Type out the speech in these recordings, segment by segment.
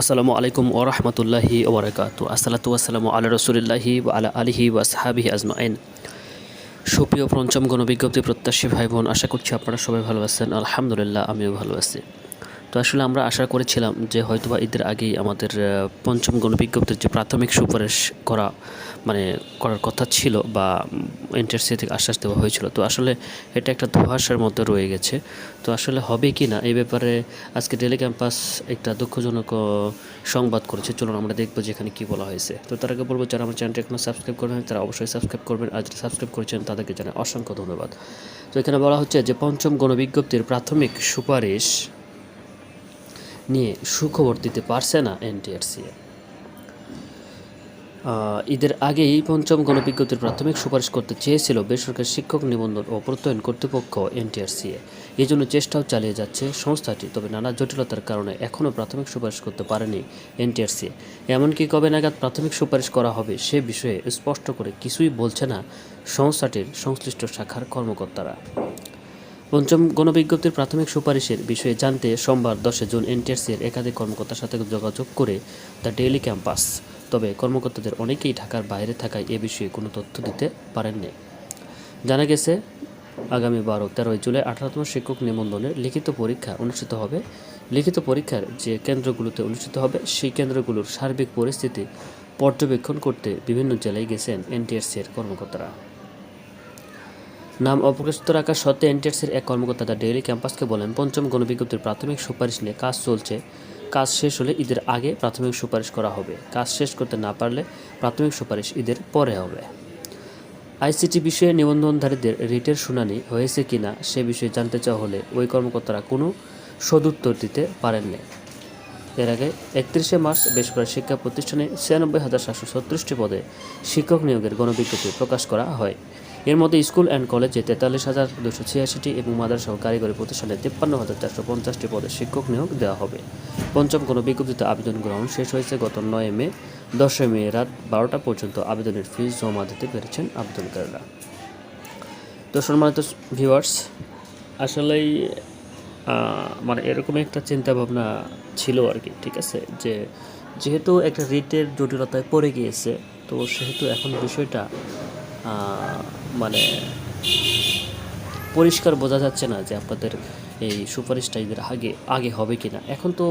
আসসালামু আলাইকুম ও রহমতুল্লাহি ওবরাকাত আসসালাতু আসসালামু আলা রসুলিল্লাহি বা আলা আলিহি ওয়া সাহাবিহি আজমাইন। সুপ্রিয় পঞ্চম গণবিজ্ঞপ্তি প্রত্যাশী ভাই বোন আশা করছি আপনারা সবাই ভালো আছেন। আলহামদুলিল্লাহ, আমিও ভালো আছি। তো আসলে আমরা আশা করেছিলাম যে হয়তোবা ঈদের আগেই আমাদের পঞ্চম গণবিজ্ঞপ্তির যে প্রাথমিক সুপারিশ করা মানে করার কথা ছিল বা এনটিআরসি থেকে আশ্বাস দেওয়া হয়েছিল। তো আসলে এটা একটা ধোঁয়াশার মধ্যে রয়ে গেছে। তো আসলে হবে কি না, এই ব্যাপারে আজকে ডেলি ক্যাম্পাস একটা দুঃখজনক সংবাদ করেছে। চলুন আমরা দেখব যে এখানে কী বলা হয়েছে। তো তার আগে বলব, যারা আমার চ্যানেলটি এখনও সাবস্ক্রাইব করেন তারা অবশ্যই সাবস্ক্রাইব করবেন। আর যারা সাবস্ক্রাইব করেছেন, তাদেরকে জানাই অসংখ্য ধন্যবাদ। তো এখানে বলা হচ্ছে যে পঞ্চম গণবিজ্ঞপ্তির প্রাথমিক সুপারিশ নিয়ে সুখবর দিতে পারছে না এনটিআরসি ঈদের আগেই পঞ্চম গণবিজ্ঞপ্তির প্রাথমিক সুপারিশ করতে চেয়েছিল বেসরকারি শিক্ষক নিবন্ধন ও প্রত্যয়ন কর্তৃপক্ষ এনটিআরসিএ এই জন্য চেষ্টাও চালিয়ে যাচ্ছে সংস্থাটি, তবে নানা জটিলতার কারণে এখনও প্রাথমিক সুপারিশ করতে পারেনি এনটিআরসিএ এমনকি কবে নাগাদ প্রাথমিক সুপারিশ করা হবে সে বিষয়ে স্পষ্ট করে কিছুই বলছে না সংস্থাটির সংশ্লিষ্ট শাখার কর্মকর্তারা। পঞ্চম গণবিজ্ঞপ্তির প্রাথমিক সুপারিশের বিষয়ে জানতে সোমবার দশে জুন এনটিআরসি এর একাধিক কর্মকর্তার সাথে যোগাযোগ করে দ্য ডেইলি ক্যাম্পাস। তবে কর্মকর্তাদের অনেকেই ঢাকার বাইরে থাকায় এ বিষয়ে কোনো তথ্য দিতে পারেননি। জানা গেছে, আগামী বারো, তেরোই জুলাই আঠারোতম শিক্ষক নিবন্ধনের লিখিত পরীক্ষা অনুষ্ঠিত হবে। লিখিত পরীক্ষার যে কেন্দ্রগুলোতে অনুষ্ঠিত হবে, সেই কেন্দ্রগুলোর সার্বিক পরিস্থিতি পর্যবেক্ষণ করতে বিভিন্ন জেলায় গেছেন এনটিআরসি এর কর্মকর্তারা। নাম অপ্রকাশিত রাখা সত্ত্বে এনটিআরসির এক কর্মকর্তা দ্য ডেইলি ক্যাম্পাসকে বলেন, পঞ্চম গণবিজ্ঞপ্তির প্রাথমিক সুপারিশ নিয়ে কাজ চলছে। কাজ শেষ হলে ঈদের আগে প্রাথমিক সুপারিশ করা হবে। কাজ শেষ করতে না পারলে প্রাথমিক সুপারিশ ঈদের পরে হবে। আইসিটি বিষয়ে নিবন্ধনধারীদের রিটের শুনানি হয়েছে কিনা সে বিষয়ে জানতে চাওয়া হলে ওই কর্মকর্তারা কোনো সদুত্তর দিতে পারেননি। এর আগে একত্রিশে মার্চ বেসরকারি শিক্ষা প্রতিষ্ঠানে ছিয়ানব্বই হাজার সাতশো ছত্রিশটি পদে শিক্ষক নিয়োগের গণবিজ্ঞপ্তি প্রকাশ করা হয়। এর মধ্যে স্কুল অ্যান্ড কলেজে তেতাল্লিশ হাজার দুশো ছিয়াশিটি এবং মাদ্রাসা ও কারিগরি প্রতিষ্ঠানে তিপ্পান্ন হাজার চারশো পঞ্চাশটি পদে শিক্ষক নিয়োগ দেওয়া হবে। পঞ্চম কোনো বিজ্ঞপ্তিতে আবেদন গ্রহণ শেষ হয়েছে। গত নয় মে, দশই মে রাত বারোটা পর্যন্ত আবেদনের ফিস জমা দিতে পেরেছেন আবেদনকারীরা। তো সম্মানিত ভিউয়ার্স আসলেই মানে এরকম একটা চিন্তা ভাবনা ছিল আর কি, ঠিক আছে? যে যেহেতু একটা রিটের জটিলতায় পড়ে গিয়েছে, তো সেহেতু এখন বিষয়টা মানে পরিষ্কার বোঝা যাচ্ছে না যে আপনাদের এই সুপারিশটা ঈদের আগে আগে হবে কি না এখন তো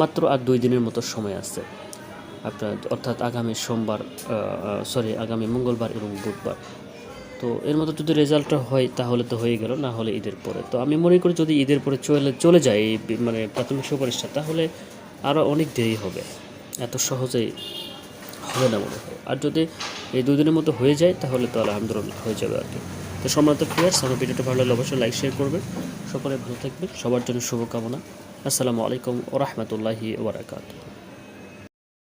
মাত্র আর দুই দিনের মতো সময় আছে। আপনার অর্থাৎ আগামী সোমবার সরি আগামী মঙ্গলবার এবং বুধবার। তো এর মতো যদি রেজাল্টটা হয়, তাহলে তো হয়ে গেল, না হলে ঈদের পরে। তো আমি মনে করি যদি ঈদের পরে চলে চলে যায় মানে প্রাথমিক সুপারিশটা, তাহলে আরও অনেক দেরি হবে। এত সহজেই হবে না মনে হয় আর যদি এই দুদিনের মতো হয়ে যায়, তাহলে তো আলহামদুলিল্লাহ হয়ে যাবে আর কি। তো সম্রান্ত প্লেয়ার্স আমার ভিডিওটা ভালো লাগলে অবশ্যই লাইক শেয়ার করবেন। সকলে ভালো থাকবেন। সবার জন্য শুভকামনা। আসসালামু আলাইকুম ওরহমতুল্লাহি রহমতুল্লাহি ওবরাকাতু